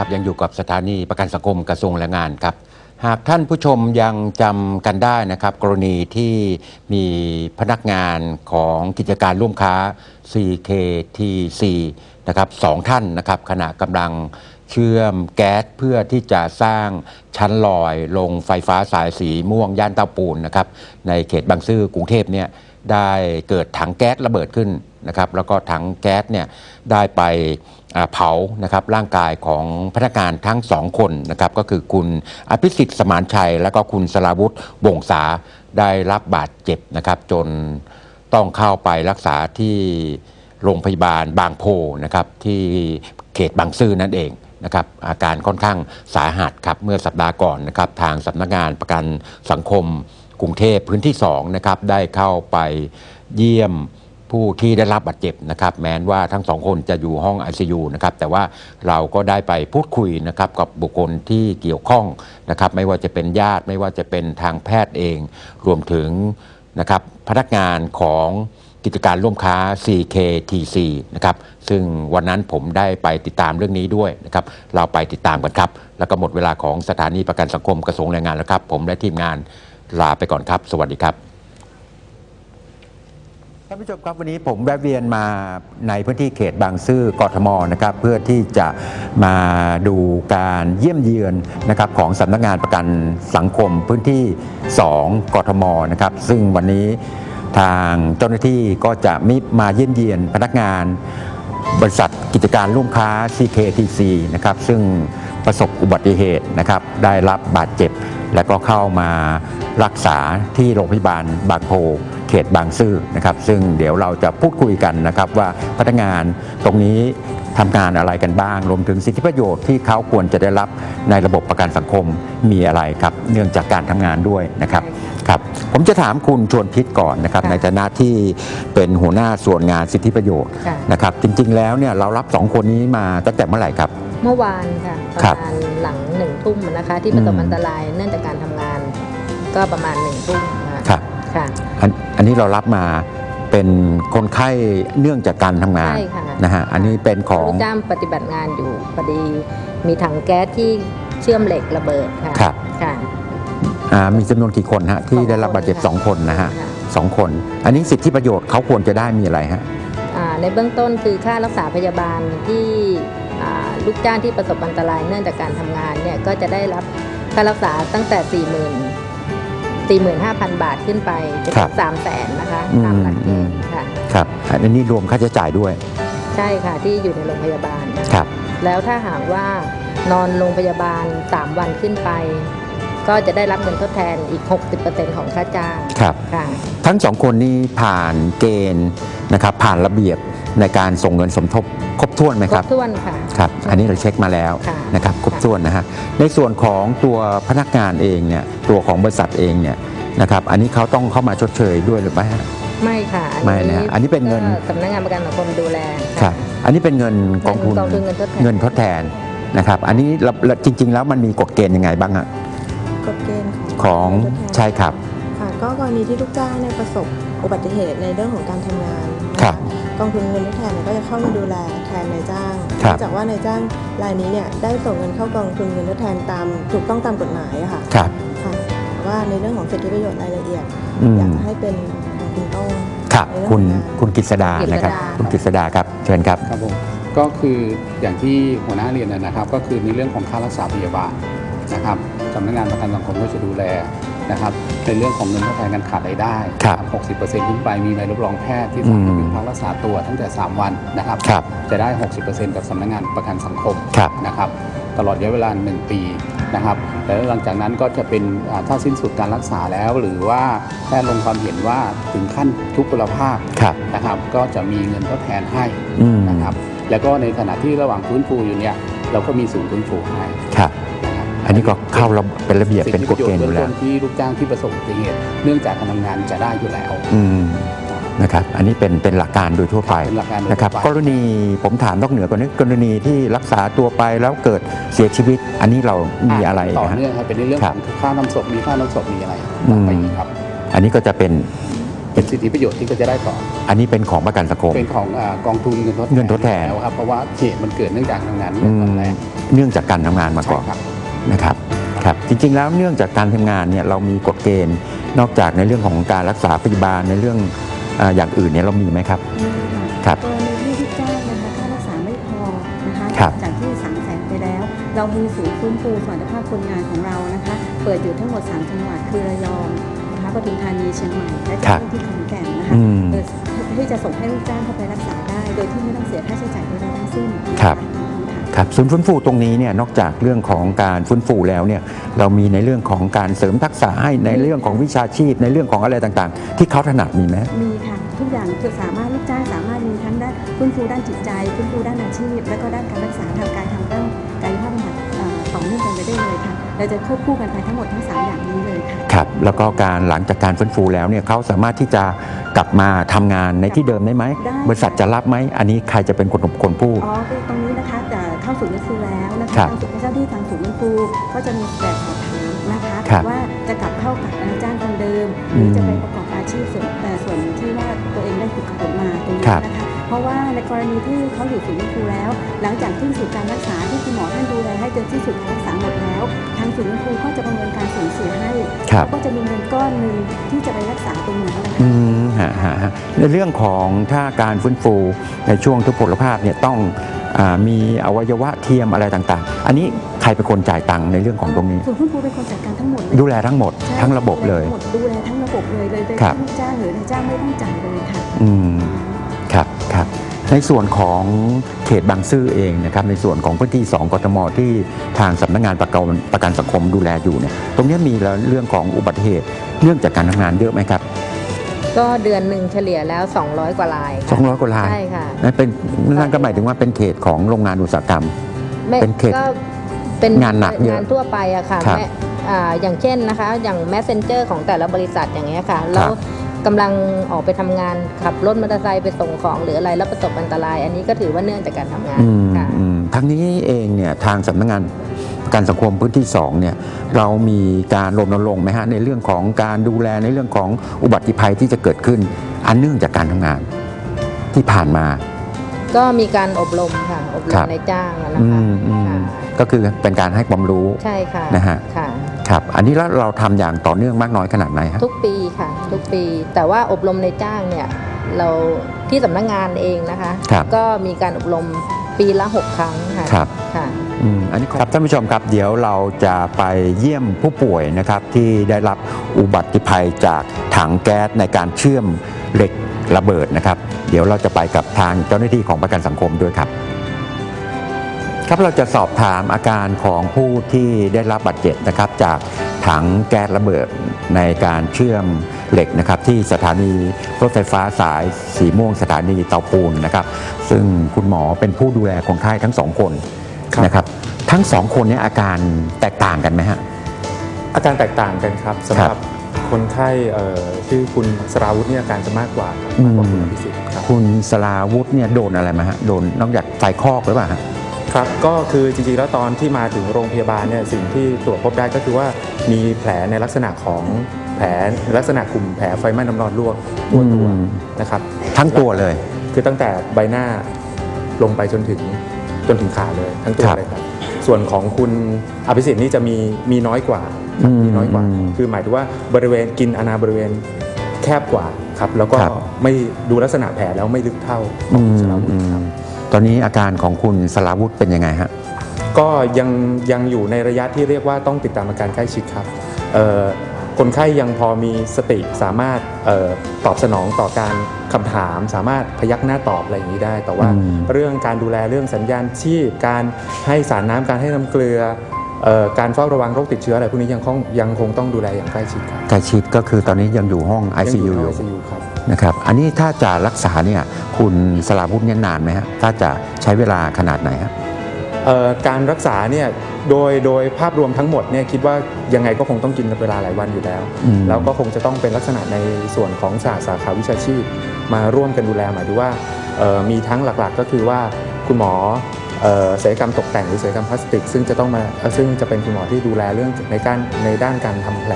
ครับยังอยู่กับสถานีประกันสังคมกระทรวงแรงงานครับ หากท่านผู้ชมยังจำกันได้นะครับ กรณีที่มีพนักงานของกิจการร่วมค้า CKTC นะครับสองท่านนะครับขณะกำลังเชื่อมแก๊สเพื่อที่จะสร้างชั้นลอยลงไฟฟ้าสายสีม่วงย่านเตาปูนนะครับในเขตบางซื่อกรุงเทพเนี่ยได้เกิดถังแก๊สระเบิดขึ้นนะครับแล้วก็ถังแก๊สเนี่ยได้ไป เผานะครับร่างกายของพนักงานทั้งสองคนนะครับก็คือคุณอภิสิทธิ์สมานชัย และก็คุณสราวุฒิวงศาได้รับบาดเจ็บนะครับ จนต้องเข้าไปรักษาที่โรงพยาบาลบางโพนะครับที่เขตบางซื่อนั่นเองนะครับอาการค่อนข้างสาหัสครับเมื่อสัปดาห์ก่อนนะครับทางสำนักงานประกันสังคมกรุงเทพพื้นที่2นะครับได้เข้าไปเยี่ยม ผู้ที่ได้รับบาดเจ็บนะครับ แม้นว่าทั้งสองคนจะอยู่ห้อง ICU นะครับแต่ว่าเราก็ได้ไปพูดคุยนะครับกับบุคคลที่เกี่ยวข้องนะครับไม่ว่าจะเป็นญาติไม่ว่าจะเป็นทางแพทย์เอง รวมถึงนะครับพนักงานของกิจการร่วมค้า CKTC นะครับซึ่งวันนั้นผมได้ไปติดตามเรื่องนี้ด้วยนะครับเราไปติดตามกันครับ แล้วก็หมดเวลาของสถานีประกันสังคมกระทรวงแรงงานแล้วครับ ผมและทีมงานลาไปก่อนครับ สวัสดีครับ ท่านผู้ชมครับวันนี้ผมแวะเวียนมาในพื้นที่เขตบางซื่อกทมนะครับเพื่อที่จะมาดูการเยี่ยมเยือนนะครับของสำนักงานประกันสังคมพื้นที่ 2 กทมนะครับซึ่งวันนี้ทางเจ้าหน้าที่ก็จะมิมาเยี่ยมเยียนพนักงานบริษัทกิจการร่วมค้า CKTC นะครับซึ่งประสบอุบัติเหตุนะครับได้รับบาดเจ็บ และก็เข้ามารักษาที่โรงพยาบาลบางโพ เขตบางซื่อนะครับ ซึ่งเดี๋ยวเราจะพูดคุยกันนะครับว่าพนักงานตรงนี้ทำงานอะไรกันบ้าง รวมถึงสิทธิประโยชน์ที่เขาควรจะได้รับในระบบประกันสังคมมีอะไรครับ เนื่องจากการทำงานด้วยนะครับครับผมจะถามคุณชวนพิษก่อนนะครับค่ะในฐานะที่เป็นหัวหน้าส่วนงานสิทธิประโยชน์ค่ะนะครับ จริง ๆ แล้วเนี่ยเรารับสองคนนี้มาตั้งแต่เมื่อไหร่ครับ เมื่อวานค่ะปครัระบมาณหลังหนึ่งทุ่มนะคะ ที่ประสบอืมอันตรายเนื่องจากการทำงาน ก็ประมาณหนึ่งทุ่มนะครับค่ะ อันอันนี้เรารับมาเป็นคนไข้เนื่องจากการทำงานใช่ค่ะ นะฮะอันนี้เป็นของ ลูกจ้างปฏิบัติงานอยู่พอดีมีถังแก๊สที่เชื่อมเหล็กระเบิดค่ะครับ ค่ะ อ่ามีจำนวนกี่คนฮะที่ได้รับบาดเจ็บสองคนนะฮะค่สองคน อันนี้สิทธิประโยชน์เขาควรจะได้มีอะไรฮะ อ่าในเบื้องต้นคือค่ารักษาพยาบาลที่อ่าลูกจ้างที่ประสบอันตรายเนื่องจากการทำงานเนี่ยก็จะได้รับค่ารักษาตั้งแต่ 4 0 0 0 0 45,000 บาทขึ้นไปจนครัถึบง3 0 0 0 0นนะคะอืมตามหลักเกอืมณฑ์ค่ะ ครับอันนี้รวมค่าใช้จ่ายด้วยใช่ค่ะที่อยู่ในโรงพยาบาล ครับ แล้วถ้าหากว่านอนโรงพยาบาล 3 วันขึ้นไป ก็จะได้รับเงินทดแทนอีก 60%ของค่าจ้างครับ ค่ะ ทั้งสองคนนี้ผ่านเกณฑ์นะครับผ่านระเบียบในการส่งเงินสมทบครบถ้วนไหมคครรับบถ้วนค่ะ ครับอันนี้เราเช็คมาแล้วค่ะ นะครับครบถ้วนนะฮะในส่วนของตัวพนักงานเองเนี่ยตัวของบริษัทเองเนี่ยนะครับอันนี้เขาต้องเข้ามาชดเชยด้วยหรือไม่ฮะ ไม่ค่ะไม่นะฮะอันนี้เป็นเงิน ก็สำนักงานประกันสังคมดูแลครัค่ะบอันนี้เป็นเงินกองทุนกองทุนเงินทดแทน เงินทดแทนนะครับอันนี้เราเราจริง ๆ แล้วมันมีกฎเกณฑ์ยังไงบ้างฮะกฎเกณฑ์ ขขอองงเงินทดแทนใช่ครับ ค่ะก็กรณีที่ลูกจ้างเนี่ยประสบอุบัติเหตุในเรื่องของการทำงานนะครัคะบกองทุนเงินทดแทนเนี่ยก็จะเข้ามาดูแลแทนนายจ้างครับ เนื่องจากว่านายจ้างรายนี้เนี่ยได้ส่งเงินเข้ากองทุนเงินทดแทนตามถูกต้องตามกฎหมายอะค่ะครับค่ะแต่ว่าในเรื่องของสิทธิประโยชน์รายละเอียด อืมอยากจะให้เป็นทางคุณโต้ง ครับในเรื่องคุณของงานคุณกฤษดา นะครับ คุณกฤษดาครับเชิญครับ ครับผมก็คืออย่างที่หัวหน้าเรียนนะนะครับ ก็คือในเรื่องของค่ารักษาพยาบาลนะครับ สำนักงานประกันสังคมก็จะดูแลนะครับในเรื่องของเงินทดแทนการขาดรายได้ครับ60%ขึ้นไปมีใบรับรองแพทย์ที่สามารถอืมหยุดพักรักษาตัวตั้งแต่ 3 วันนะครับครับ จะได้ 60%กับสำนักงานประกันสังคมครับนะครับตลอดระยะเวลา 1 ปีนะครับแล้วหลังจากนั้นก็จะเป็นอ่าถ้าสิ้นสุดการรักษาแล้ว หรือว่าแพทย์ลงความเห็นว่าถึงขั้นทุกพลภาพครับนะครับ ก็จะมีเงินทดแทนให้อืมนะครับ แล้วก็ในขณะที่ระหว่างฟื้นฟูอยู่เนี่ยเราก็มีศูนย์ฟื้นฟูให้ครับนะครับ อันนี้ก็เข้าระเป็นระเบียบเป็นกฎเกณฑ์อยู่แล้วสิทธิประโชน์เบื้องต้นที่ลูกจ้างที่ประสบอุบัติเหตุเนื่องจากการทำงานจะได้อยู่แล้วอืมนะครับอันนี้เป็นเป็นหลักการโดยทั่วไปเป็นหลักการโดยนะครับทั่วกไปรณีผมถามนอกเหนือกว่านี้กรณีที่รักษาตัวไปแล้วเกิดเสียชีวิต อันนี้เรามีอะไรต่อนะฮะเนื่องครับเป็นในเรื่องครัขบองค่าน้ำศพมีค่าน้ำศพมีอะไรอืมไปอีกครับ อันนี้ก็จะเป็นเป็นสิทธิประโยชน์ที่เขาจะได้ต่อ อันนี้เป็นของประกันสังคม เป็นของอากองทุนเงินทดเงินทดแทนล้วครับเพราะว่าเหตุมันเกิดเนื่องจากทำงานอืตอนมแรกเนื่องจากการทำงานมาก่อนใช่ครับ นะครับครับจริงๆแล้วเนื่องจากการทำงานเนี่ยเรามีกฎเกณฑ์นอกจากในเรื่องของการรักษาพยาบาลในเรื่องอ่าอย่างอื่นเนี่ยเรามีไหมครับนี่ค่ะครับกรณีที่ลูกจ้างนะคะค่ารักษาไม่พอนะคะครับจากที่สั่งแสนไปแล้ว เรามีศูนย์ฟื้นฟูสมรรถภาพคนงานของเรานะคะเปิดอยู่ทั้งหมด 3 จังหวัดคือระยองนะคะปทุมธานีเชียงใหม่และครับที่ขอนแก่นนะคะอืมเปิดที่จะส่งให้ลูกจ้างเข้าไปรักษาได้ โดยที่ไม่ต้องเสียค่าใช้จ่ายใดๆทั้งสิ้นนะะครับ ค่ะครับศูนย์ฟื้นฟูตรงนี้เนี่ยนอกจากเรื่องของการฟื้นฟูแล้วเนี่ยเรามีในเรื่องของการเสริมทักษะให้ในเรื่องของวิชาชีพ ในเรื่องของอะไรต่างๆ ที่เขาถนัดมีไหมมีค่ะทุกอย่างคือสามารถลูกจ้างสามารถมีทั้งด้านฟื้นฟูด้านจิตใจฟื้นฟูด้านอาชีพ และก็ด้านการรักษาทางกายทางด้านกายภาพบำบัดเอ่อต่อเนื่องกันไปได้เลยค่ะเราจะควบคู่กันไปทั้งหมดทั้งสามอย่างนี้เลยค่ะครับแล้วก็การหลังจากการฟื้นฟูแล้วเนี่ยเขาสามารถที่จะกลับมาทำงานในที่เดิมได้ไหมได้บริษัทจะรับไหมอันนี้ใครจะเป็นคนคนพูดอ๋อคือตรงนี้นะคะแต่ เข้าศูนย์ฟื้นฟูแล้วนะครัคะบทางศูนย์เจ้าที่ทางศูนย์ฟื้นฟูก็จะมีแบบสอบถามนะคะครับว่าจะกลับเข้ากับนายจ้างคนเดิมหอืรือมจะไปประกอบอาชีพส่วนแต่ส่วนที่ว่าตัวเองได้ฝึกฝนมาตรงนี้ครับนะคะเพราะว่าในกรณีที่เขาอยู่ศูนย์ฟื้นฟูแล้ว หลังจากที่สุดการรักษาที่คุณหมอท่านดูแลให้จนที่สุดการรักษาหมดแล้ว ทางศูนย์ฟื้นฟูก็จะประเมินการสูญเสียให้ครับ ก็จะมีเงินก้อนหนึ่งที่จะไปรักษาตรงนั้นนะคะ อืมฮะฮะฮะในเรื่องของถ้าการฟื้นฟูในช่วงทุพพลภาพเนี่ยต้องอา มีอวัยวะเทียมอะไรต่างๆ อันนี้ใครเป็นคนจ่ายตังค์ในเรื่องของตรงนี้ศูนย์ฟื้นฟูเป็นคนจัดการทั้งหมดเลยดูแลทั้งหมดใช่ทั้งระบบเลย หมดดูแลทั้งระบบเลยเลยโดยครับที่ลูกจ้างหรือนายจ้างไม่ต้องจ่ายเลยค่ะ อืม ครับครับในส่วนของเขตบางซื่อเองนะครับในส่วนของพื้นที่ 2กทมที่ทางสำนักงานประกันประกันสังคมดูแลอยู่เนี่ยตรงนี้มีแล้วเรื่องของอุบัติเหตุเนื่องจากการทำงานเยอะไหมครับ ก็เดือนหนึ่งเฉลี่ยแล้ว 200 กว่ารายค่ะ200กว่ารายใช่ค่ะ นั่นเป็นนั่นก็หมายถึงว่าเป็นเขตของโรงงานอุตสาหกรรม ไม่เป็นเขตก็เป็นงานหนักเยอะงานทั่วไปอะค่ะครับ แม่อ่าอย่างเช่นนะคะ อย่าง messenger ของแต่ละบริษัทอย่างเงี้ยค่ะ แล้วกำลังออกไปทำงานขับรถมอเตอร์ไซค์ไปส่งของหรืออะไรแล้วประสบอันตราย อันนี้ก็ถือว่าเนื่องจากการทำงานอืมค่ะ อืมทั้งนี้เองเนี่ยทางสำนักงาน ประกันสังคมพื้นที่2เนี่ยเรามีการรณรงค์ไหมฮะในเรื่องของการดูแลในเรื่องของอุบัติภัยที่จะเกิดขึ้น อันเนื่องจากการทำงานที่ผ่านมา ก็มีการอบรมค่ะอบรครัมบในจ้างอะนะอืคะมอืมค่ะก็คือเป็นการให้ความรู้ใช่ค่ะนะฮะค่ะครับอันนี้แล้วเราทำอย่างต่อเนื่องมากน้อยขนาดไหนฮะทุกปีค่ะ ทุกปีแต่ว่าอบรมในจ้างเนี่ยเราที่สำนักงานเองนะคะครับก็มีการอบรมปีละ 6 ครั้งค่ะครับค่ะอืม อันนี้ครับท่านผู้ชมครับเดี๋ยวเราจะไปเยี่ยมผู้ป่วยนะครับที่ได้รับอุบัติภัยจากถังแก๊สในการเชื่อมเหล็กระเบิดนะครับ เดี๋ยวเราจะไปกับทางเจ้าหน้าที่ของประกันสังคมด้วยครับ ครับเราจะสอบถามอาการของผู้ที่ได้รับบาดเจ็บนะครับจากถังแก๊สระเบิดในการเชื่อมเหล็กนะครับที่สถานีรถไฟฟ้าสายสีม่วงสถานีเตาปูนนะครับ ซึ่งคุณหมอเป็นผู้ดูแลคนไข้ทั้งสองคน ครับ นะครับ ทั้งสองคนเนี้อาการแตกต่างกันไหมฮะ อาการแตกต่างกันครับสำหครัรับบคนไข้เอ่อชื่อคุณสราวุฒิเนี่ยอาการจะมากกว่าครับอืมมากกว่าคุณอภิสิทธิ์ครับคุณสลาวุธเนี่ยโดนอะไรมาฮะโดนนอกจากไฟคอกหรือเปล่าฮะ ครับก็คือจริงๆแล้วตอนที่มาถึงโรงพยาบาลเนี่ยสิ่งที่ตรวจพบได้ก็คือว่ามีแผลในลักษณะของแผลลักษณะกลุ่มแผลไฟไหม้น้ำร้อนลวกทั่วตัวอืม นะครับ ทั้งตัวเลย คือตั้งแต่ใบหน้าลงไปจนถึง จนถึงขาเลยทั้งตัวครับเลยครับส่วนของคุณอภิสิทธิ์นี่จะมีมีน้อยกว่าครับอืมมีน้อยกว่าอืมคือหมายถึงว่าบริเวณกินอาณาบริเวณแคบกว่าครับแล้วก็ครับไม่ดูลักษณะแผลแล้วไม่ลึกเท่าขอืองมสราวุธอืครับมตอนนี้อาการของคุณสลาวุธเป็นยังไงฮะก็ยังยังอยู่ในระยะที่เรียกว่าต้องติดตามอาการใกล้ชิดครับเอ่อ คนไข้ยังพอมีสติสามารถเออตอบสนองต่อการคำถาม สามารถพยักหน้าตอบอะไรอย่างนี้ได้ แต่ว่าอืมเรื่องการดูแลเรื่องสัญญาณชีพ การให้สารน้ำการให้น้ำเกลือเอ่อการเฝ้าระวังโรคติดเชื้ออะไรพวกนี้ยังคงยังคงต้องดูแลอย่างใกล้ชิดครับใกล้ชิดก็คือตอนนี้ยังอยู่ห้อง ICU อยู่ไอซียูครับนะครับอันนี้ถ้าจะรักษาเนี่ยคุณสลาวุธเนี่ยนานไหมฮะถ้าจะใช้เวลาขนาดไหนฮะเอ่อการรักษาเนี่ย โดยโดยภาพรวมทั้งหมดเนี่ยคิดว่ายังไงก็คงต้องกินเวลาหลายวันอยู่แล้วอืมแล้วก็คงจะต้องเป็นลักษณะในส่วนของสาสาขาวิชาชีพ มาร่วมกันดูแลหมายถึงว่าเอ่อมีทั้งหลักๆ ก็คือว่าคุณหมอเอ่อศัลยกรรมตกแต่งหรือศัลยกรรมพลาสติก ซึ่งจะต้องมาเอ่อซึ่งจะเป็นคุณหมอที่ดูแลเรื่องในการในด้านการทำแผล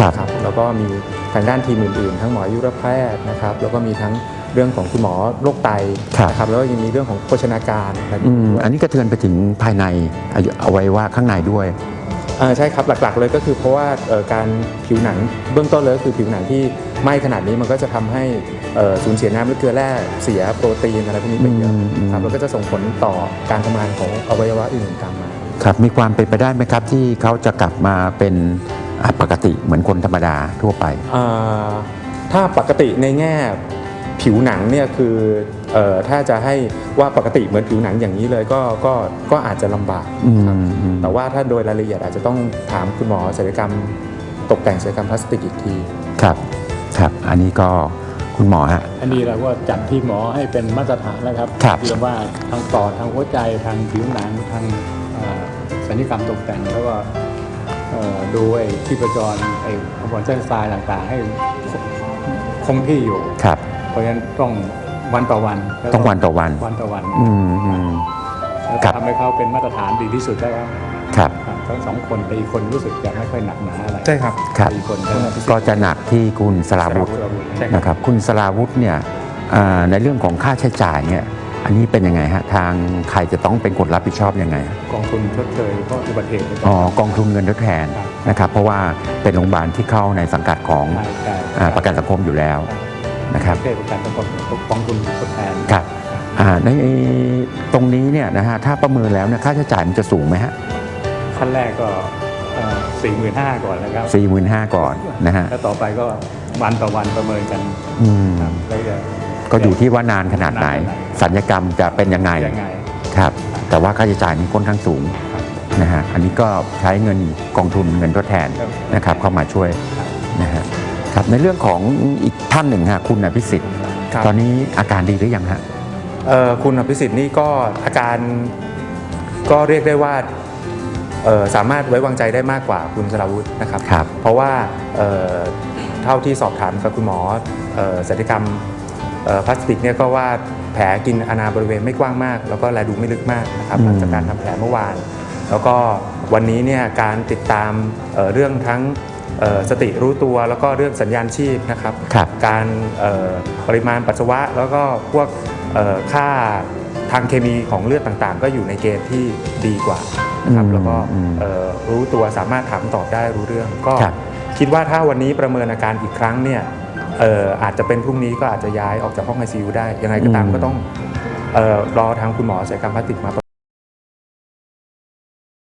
ครับครับแล้วก็มีทางด้านทีมอื่นๆ ทั้งหมออายุรแพทย์นะครับ แล้วก็มีทั้งเรื่องของคุณหมอโรคไตครับนะครับแล้วก็ยังมีเรื่องของโภชนาการอะไรแบบอืนี้มด้วยอันนี้กระเทือนไปถึงภายในอายุอวัยวะข้างในด้วยเอ่อใช่ครับหลักๆเลยก็คือเพราะว่าเอ่อการผิวหนังเบื้องต้นเลยก็คือผิวหนังที่ไหม้ขนาดนี้มันก็จะทำให้เอ่อสูญเสียน้ำและเกลือแร่เสียโปรตีนอะไรพวกนี้ไปเยอะอืมอืมครับแล้วก็จะส่งผลต่อการทำงานของอวัยวะอื่นๆตามมาครับมีความเป็นไปได้ไหมครับที่เขาจะกลับมาเป็น อะปกติเหมือนคนธรรมดาทั่วไป อ่าถ้าปกติในแง่ผิวหนังเนี่ยคือเออถ้าจะให้ว่าปกติเหมือนผิวหนังอย่างนี้เลยก็ก็ก็อาจจะลำบากอืมครับอืม แต่ว่าถ้าโดยรายละเอียดอาจจะต้องถามคุณหมอศัลยกรรม ตกแต่งศัลยกรรมพลาสติกอีกที ครับครับ อันนี้ก็คุณหมอฮะ อันนี้เราก็จัดที่หมอให้เป็นมาตรฐานแล้วครับครับ เรียกว่าทางปอดทางหัวใจทางผิวหนังทางเอ่อสัญญกรรมตกแต่งแล้วก็เอ่อ ดูไอ้ที่ประจรไอ้ขบวนเส้นทรายต่างๆ ให้คงที่อยู่ ครับ เพราะฉะนั้นต้องวันต่อวันแล้วก็ต้องวันต่อวัน วันต่อวันอืมอืม แล้วครับทำให้เขาเป็นมาตรฐานดีที่สุดได้แล้วครับ ครับทั้งสองคนแต่อีกคนรู้สึกจะไม่ค่อยหนักหนาอะไรใช่ครับ ครับ อีกคนก็ก็จะหนักที่คุณสลาวุธ ใช่ครับ นะครับคุณสลาวุธเนี่ยอ่าในเรื่องของค่าใช้จ่ายเนี่ย อันนี้เป็นยังไงฮะทางใครจะต้องเป็นคนรับผิดชอบยังไง กองทุนชดเชยเพราะอุบัติเหตุอ๋อกองทุนเงินทดแทนครับนะครับเพราะว่าเป็นโรงพยาบาลที่เข้าในสังกัดของใช่ใช่อ่าประกันสังคมอยู่แล้วนะครับเทศประกันสังคมกองทุนทดแทนครับอ่าในตรงนี้เนี่ยนะฮะถ้าประเมินแล้วเนี่ยค่าใช้จ่ายมันจะสูงไหมฮะขั้นแรกก็สี่หมื่นห้าก่อนนะครับสี่หมื่นห้าก่อนนะฮะแล้วต่อไปก็วันต่อวันประเมินกันอืมครับแล้วจะ ก็อยู่ที่ว่านานขนาดไหนนานขนาดไหน สัญญกรรมจะเป็นยังไงยังไงครับ แต่ว่าค่าใช้จ่ายนี้ค่อนข้างสูงครับนะฮะอันนี้ก็ใช้เงินกองทุนเงินทดแทนครับนะครับเข้ามาช่วยครับนะฮะครับในเรื่องของอีกท่านหนึ่งฮะคุณอภิสิทธิ์ครับตอนนี้อาการดีหรือยังฮะเอ่อคุณอภิสิทธิ์นี่ก็อาการก็เรียกได้ว่าเอ่อสามารถไว้วางใจได้มากกว่าคุณสราวุธนะครับครับเพราะว่าเอ่อเท่าที่สอบถามกับคุณหมอเอ่อศัลยกรรมเอ่อ พลาสติกเนี่ยก็ว่าแผลกินอาณาบริเวณไม่กว้างมาก แล้วก็แลดูไม่ลึกมากนะครับอืมหลังจากการทำแผลเมื่อวาน แล้วก็วันนี้เนี่ยการติดตามเอ่อเรื่องทั้งเอ่อสติรู้ตัวแล้วก็เรื่องสัญญาณชีพนะครับครับการเอ่อปริมาณปัสสาวะ แล้วก็พวกเอ่อค่าทางเคมีของเลือดต่างๆ ก็อยู่ในเกณฑ์ที่ดีกว่านะครับอืมแล้วก็อืมเอ่อรู้ตัวสามารถถามตอบได้รู้เรื่องก็ครับคิดว่าถ้าวันนี้ประเมินอาการอีกครั้งเนี่ย เอ่ออาจจะเป็นพรุ่งนี้ก็อาจจะย้ายออกจากห้อง ICU ได้ ยังไงก็ตามก็ต้องเอ่อรอทางคุณหมอศัลยกรรมพลาสติกมา